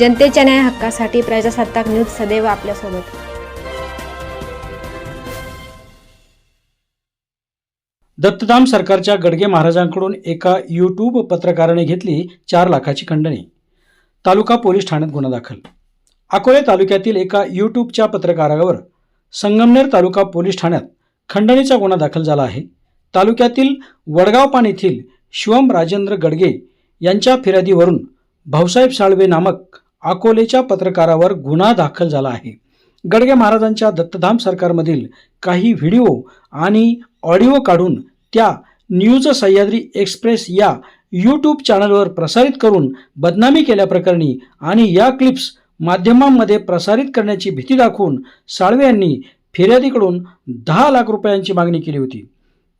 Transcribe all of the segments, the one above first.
जनतेच्या न्याय हक्कासाठी प्रजासत्ताक न्यूज सदैव आपल्यासोबत. दत्तधाम सरकारच्या गडगे महाराजांकडून एका यूट्यूब पत्रकाराने घेतली चार लाखाची खंडणी. तालुका पोलीस ठाण्यात गुन्हा दाखल. अकोले तालुक्यातील एका यूट्यूबच्या पत्रकारावर संगमनेर तालुका पोलीस ठाण्यात खंडणीचा गुन्हा दाखल झाला आहे. तालुक्यातील वडगाव पान येथील शिवम राजेंद्र गडगे यांच्या फिर्यादीवरून भाऊसाहेब साळवे नामक अकोलेच्या पत्रकारावर गुन्हा दाखल झाला आहे. गडगे महाराजांच्या दत्तधाम सरकारमधील काही व्हिडिओ आणि ऑडिओ काढून त्या न्यूज सह्याद्री एक्सप्रेस या यूट्यूब चॅनलवर प्रसारित करून बदनामी केल्याप्रकरणी आणि या क्लिप्स माध्यमांमध्ये प्रसारित करण्याची भीती दाखवून साळवे यांनी फिर्यादीकडून दहा लाख रुपयांची मागणी केली होती.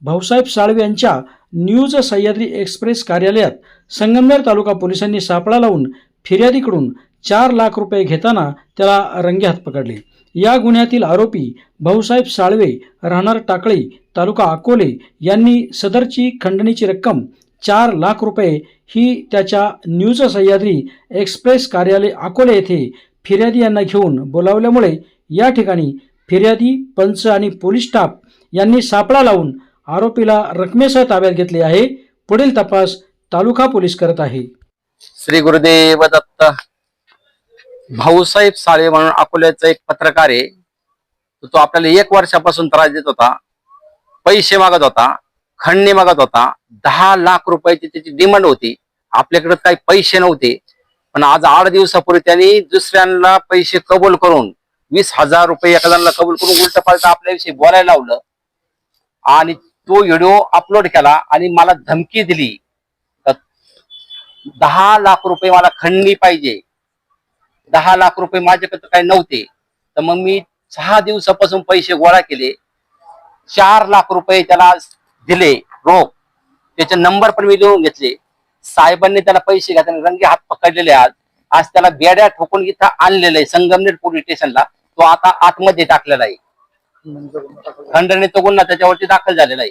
भाऊसाहेब साळवे यांच्या न्यूज सह्याद्री एक्सप्रेस कार्यालयात संगमनेर तालुका पोलिसांनी सापळा लावून फिर्यादीकडून चार लाख रुपये घेताना त्याला रंगेहात पकडले. या गुन्ह्यातील आरोपी भाऊसाहेब साळवे राहणार टाकळी तालुका अकोले यांनी सदरची खंडणीची रक्कम चार लाख रुपये ही त्याच्या न्यूज सह्याद्री एक्सप्रेस कार्यालय अकोले येथे फिर्यादी यांना घेऊन बोलावल्यामुळे या ठिकाणी फिर्यादी पंच आणि पोलीस स्टाफ यांनी सापळा लावून आरोपीला रकमेसह ताब्यात घेतले आहे. पुढील तपास तालुका पोलीस करत आहे. श्री गुरुदेव दत्त. भाऊसाहेब साळे म्हणून अकोल्याचा एक पत्रकार आहे. तो आपल्याला एक वर्षापासून त्रास देत होता. पैसे मागत होता. खंडणी मागत होता. दहा लाख रुपयाची त्याची डिमांड होती. आपल्याकडे काही पैसे नव्हते. पण आज आठ दिवसापूर्वी त्यांनी दुसऱ्यांना पैसे कबूल करून वीस हजार रुपये एखाद्याला कबूल करून उलट पालट आपल्याविषयी बोलायला लावलं. आणि तो व्हिडिओ अपलोड केला आणि मला धमकी दिली. दहा लाख रुपये मला खंडणी पाहिजे. दहा लाख रुपये माझ्याकडे काही नव्हते. तर मग मी सहा दिवसापासून पैसे गोळा केले. चार लाख रुपये त्याला दिले रोख. त्याचे नंबर पण मी लिहून घेतले. साहेबांनी त्याला पैसे घेताना रंगे हात पकडलेले आज आज त्याला बेड्या ठोकून इथं आणलेलं आहे संगमनेर पोलीस स्टेशनला तो आता आतमध्ये टाकलेला आहे. खंडणीचा गुन्हा त्याच्यावरती दाखल झालेला आहे.